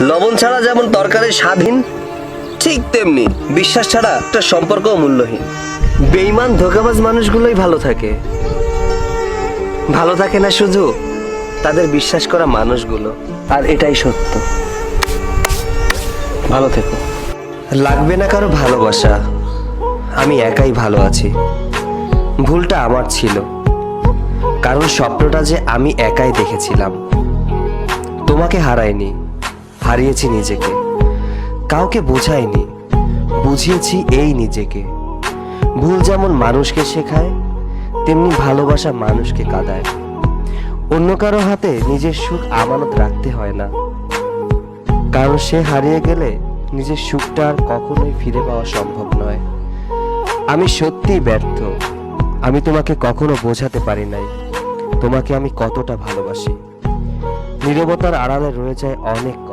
লবণ ছাড়া যেমন তরকারি স্বাধীন, ঠিক তেমনি বিশ্বাস ছাড়া একটা সম্পর্ক মূল্যহীন। বেইমান ধোকাবাজ মানুষগুলোই ভালো থাকে। ভালো থাকে না শুধু তাদের বিশ্বাস করা মানুষগুলো, আর এটাই সত্য। ভালো থেকো। লাগবে না কারও ভালোবাসা, আমি একাই ভালো আছি। ভুলটা আমার ছিল, কারণ স্বপ্নটা যে আমি একাই দেখেছিলাম, তোমাকে হারাইনি হারিয়েছি নিজেকে। কাউকে বোঝাইনি, বুঝিয়েছি এই নিজেকে। ভুল যেমন মানুষকে শেখায়, তেমনি ভালোবাসা মানুষকে কাঁদায়। অন্য কারও হাতে নিজের সুখ আমানত রাখতে হয় না। কারণ সে হারিয়ে গেলে নিজের সুখটা আর কখনোই ফিরে পাওয়া সম্ভব নয়। আমি সত্যিই ব্যর্থ। আমি তোমাকে কখনো বোঝাতে পারি নাই। তোমাকে আমি কতটা ভালোবাসি। নীরবতার আড়ালে রয়ে যায় অনেক